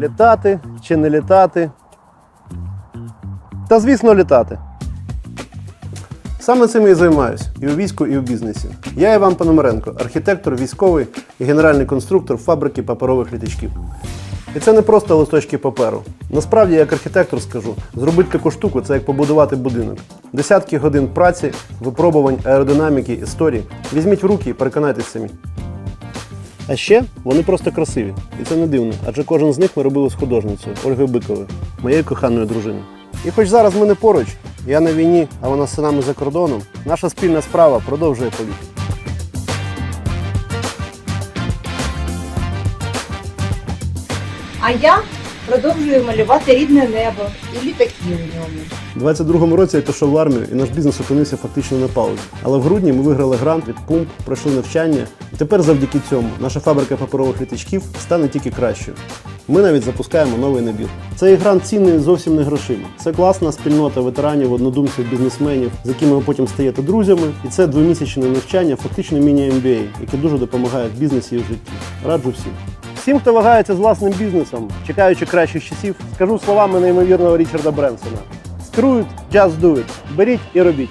Літати чи не літати? Та звісно, літати. Саме цим я займаюся і у війську, і у бізнесі. Я Іван Пономаренко, архітектор, військовий і генеральний конструктор фабрики паперових літачків. І це не просто листочки паперу. Насправді, як архітектор скажу, зробити таку штуку це як побудувати будинок. Десятки годин праці, випробувань, аеродинаміки, історії. Візьміть в руки і переконайтесь самі. А ще вони просто красиві. І це не дивно, адже кожен з них ми робили з художницею Ольгою Биковою, моєю коханою дружиною. І хоч зараз ми не поруч, я на війні, а вона з синами за кордоном, наша спільна справа продовжує політ. А я продовжую малювати рідне небо і літаки у ньому. У 22-му році я пішов в армію, і наш бізнес опинився фактично на паузі. Але в грудні ми виграли грант від пумп, пройшли навчання. Тепер завдяки цьому наша фабрика паперових літачків стане тільки кращою. Ми навіть запускаємо новий набір. Цей грант цінний зовсім не грошима. Це класна спільнота ветеранів, однодумців, бізнесменів, з якими ви потім стаєте друзями. І це двомісячне навчання, фактично міні-MBA, яке дуже допомагає в бізнесі і в житті. Раджу всім. Всім, хто вагається з власним бізнесом, чекаючи кращих часів, скажу словами неймовірного Річарда Бренсона. Screw it, just do it. Беріть і робіть.